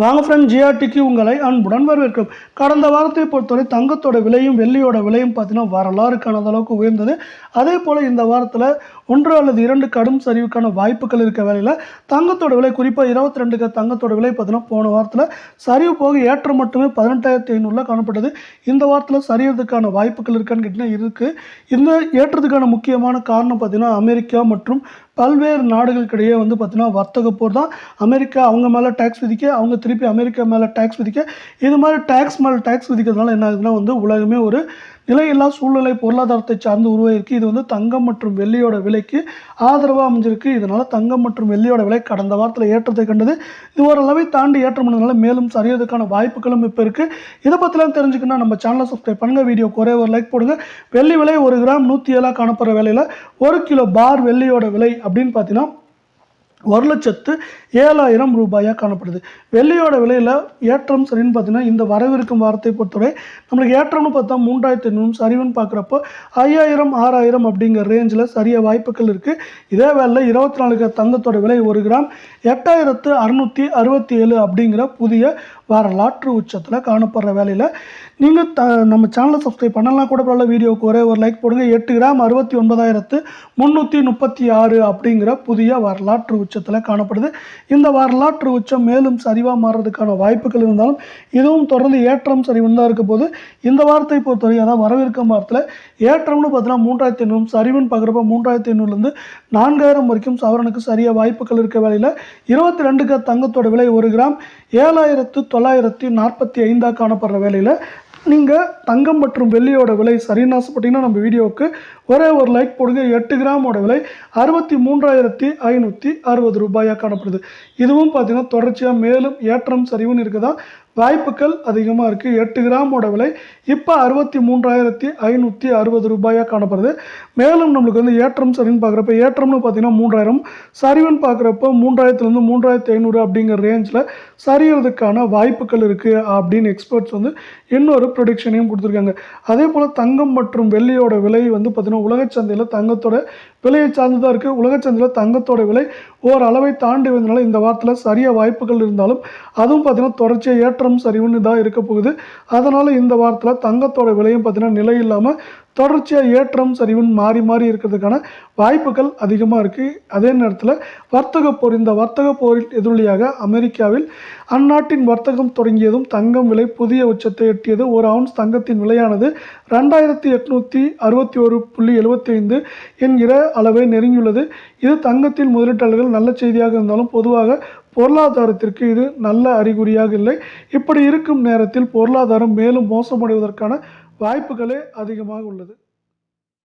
வாங்க ஃப்ரெண்ட் ஜிஆர்டிக்கு உங்களை அன்புடன் வரவேற்கும் கடந்த வாரத்தை பொறுத்தவரை தங்கத்தோட விலையும் வெள்ளியோட விலையும் பார்த்தீங்கன்னா வரலாறு காணாத அளவுக்கு உயர்ந்தது. அதே போல் இந்த வாரத்தில் ஒன்று அல்லது இரண்டு கடும் சரிவுக்கான வாய்ப்புகள் இருக்க வேலையில் தங்கத்தோட விலை குறிப்பாக இருபத்தி ரெண்டுக்கு தங்கத்தோட விலை பார்த்தீங்கன்னா போன வாரத்தில் சரிவு போக ஏற்றம் மட்டுமே பதினெட்டாயிரத்தி ஐநூறுல காணப்பட்டது. இந்த வாரத்தில் சரியறதுக்கான வாய்ப்புகள் இருக்கான்னு கேட்டிங்கன்னா இருக்குது இந்த ஏற்றத்துக்கான முக்கியமான காரணம் பார்த்தீங்கன்னா அமெரிக்கா மற்றும் பல்வேறு நாடுகளுக்கிடையே வந்து பார்த்தீங்கன்னா வர்த்தக போர் தான். அமெரிக்கா அவங்க மேலே டேக்ஸ் விதிக்க அவங்க திருப்பி அமெரிக்கா மேலே டேக்ஸ் விதிக்க இது மாதிரி டேக்ஸ் மேலே டேக்ஸ் விதிக்கிறதுனால என்ன ஆகுதுன்னா வந்து உலகமே ஒரு நிலையில்லா சூழ்நிலை பொருளாதாரத்தை சார்ந்து உருவாகிருக்கு இது வந்து தங்கம் மற்றும் வெள்ளியோட விலைக்கு ஆதரவாக அமைஞ்சிருக்கு. இதனால் தங்கம் மற்றும் வெள்ளியோட விலை கடந்த வாரத்தில் ஏற்றத்தை கண்டது. இது ஓரளவை தாண்டி ஏற்றம் பண்ணதுனால மேலும் சரியதுக்கான வாய்ப்புகளும் இப்போ இருக்குது இதை பற்றிலாம் தெரிஞ்சுக்கணும் நம்ம சேனலை சப்ஸ்கிரைப் பண்ணுங்கள் வீடியோ குறைய ஒரு லைக் போடுங்க. வெள்ளி விலை ஒரு கிராம் நூற்றி ஏழாக காணப்படுற விலையில் ஒரு கிலோ பார் வெள்ளியோட விலை அப்படின்னு பார்த்தீங்கன்னா ஒரு லட்சத்து ஏழாயிரம் ரூபாயாக காணப்படுது. வெள்ளியோட விலையில் ஏற்றம் சரின்னு பார்த்தீங்கன்னா இந்த வரவிருக்கும் வாரத்தை பொறுத்தவரை நம்மளுக்கு ஏற்றம்னு பார்த்தா மூன்றாயிரத்தி ஐநூறு சரிவுன்னு பார்க்குறப்போ ஐயாயிரம் ஆறாயிரம் அப்படிங்கிற ரேஞ்சில் சரிய வாய்ப்புகள் இருக்குது இதே வேலையில் இருபத்தி நாலு தங்கத்தோட விலை ஒரு கிராம் எட்டாயிரத்து அறுநூற்றி அறுபத்தி ஏழு அப்படிங்கிற புதிய வரலாற்று உச்சத்தில் காணப்படுற வேலையில் நீங்கள் த நம்ம சேனலை சப்ஸ்கிரைப் பண்ணலாம் கூட பரவாயில்ல வீடியோவுக்கு ஒரே ஒரு லைக் போடுங்க. எட்டு கிராம் அறுபத்தி ஒன்பதாயிரத்து முந்நூற்றி முப்பத்தி ஆறு அப்படிங்கிற புதிய வரலாற்று உச்சத்தில் காணப்படுது. இந்த வரலாற்று உச்சம் மேலும் சரிவாக மாறுறதுக்கான வாய்ப்புகள் இருந்தாலும் இதுவும் தொடர்ந்து ஏற்றம் சரிவுன்னு தான் இருக்க போது இந்த வாரத்தை பொறுத்தவரை அதாவது வரவிருக்கும் வாரத்தில் ஏற்றம்னு பார்த்தீங்கன்னா மூன்றாயிரத்தி ஐநூறு சரிவுன்னு பார்க்குறப்ப மூன்றாயிரத்தி ஐநூறுலேருந்து நான்காயிரம் வரைக்கும் சவரனுக்கு சரியாக வாய்ப்புகள் இருக்க வேலையில் இருபத்தி ரெண்டுக்கு தங்கத்தோட விலை ஒரு கிராம் ஏழாயிரத்து தொள்ளாயிரத்தி நாற்பத்தி ஐந்தாக காணப்படுற வேலையில் நீங்கள் தங்கம் மற்றும் வெள்ளியோட விலை சரின்னு ஆசைப்பட்டீங்கன்னா நம்ம வீடியோவுக்கு ஒரே ஒரு லைக் போடுங்க. எட்டு கிராமோட விலை அறுபத்தி மூன்றாயிரத்தி ஐநூற்றி அறுபது ரூபாயாக காணப்படுது. இதுவும் பார்த்திங்கன்னா தொடர்ச்சியாக மேலும் ஏற்றம் சரிவுன்னு இருக்குதா? வாய்ப்புகள் அதிகமாக இருக்குது எட்டு கிராமோட விலை இப்போ அறுபத்தி மூன்றாயிரத்தி ஐநூற்றி அறுபது ரூபாயாக காணப்படுது. மேலும் நம்மளுக்கு வந்து ஏற்றம் சரின்னு பார்க்குறப்ப ஏற்றம்னு பார்த்தீங்கன்னா மூன்றாயிரம். சரிவன் பார்க்குறப்ப மூன்றாயிரத்துலேருந்து மூன்றாயிரத்தி ஐநூறு அப்படிங்கிற ரேஞ்சில் சரியறதுக்கான வாய்ப்புகள் இருக்குது அப்படின்னு எக்ஸ்பர்ட்ஸ் வந்து இன்னொரு ப்ரொடிக்ஷனையும் கொடுத்துருக்காங்க. அதே போல் தங்கம் மற்றும் வெள்ளியோட விலை வந்து பார்த்திங்கன்னா உலகச்சந்தையில் தங்கத்தோட விலையை சார்ந்து தான் இருக்குது உலகச்சந்தையில் தங்கத்தோட விலை ஓரளவை தாண்டி வந்தனால இந்த வாரத்தில் சரிய வாய்ப்புகள் இருந்தாலும் அதுவும் பார்த்திங்கன்னா தொடர்ச்சியாக ஏற்றம் சரிவுன்னு தான் இருக்க போகுது. அதனால் இந்த வாரத்தில் தங்கத்தோட விலையும் பார்த்திங்கன்னா நிலை இல்லாமல் தொடர்ச்சியாக ஏற்றம் சரிவுன்னு மாறி மாறி இருக்கிறதுக்கான வாய்ப்புகள் அதிகமாக இருக்குது அதே நேரத்தில் வர்த்தக போர் இந்த வர்த்தக போரின் எதிரொலியாக அமெரிக்காவில் அந்நாட்டின் வர்த்தகம் தொடங்கியதும் தங்கம் விலை புதிய உச்சத்தை எட்டியது. ஒரு அவுன்ஸ் தங்கத்தின் விலையானது ரெண்டாயிரத்தி எட்நூற்றி அறுபத்தி ஒரு புள்ளி எழுபத்தி ஐந்து என்கிற அளவை நெருங்கியுள்ளது. இது தங்கத்தில் முதலீட்டாளர்கள் நல்ல செய்தியாக இருந்தாலும் பொதுவாக பொருளாதாரத்திற்கு இது நல்ல அறிகுறியாக இல்லை. இப்படி இருக்கும் நேரத்தில் பொருளாதாரம் மேலும் மோசமடைவதற்கான வாய்ப்புகளே அதிகமாக உள்ளது.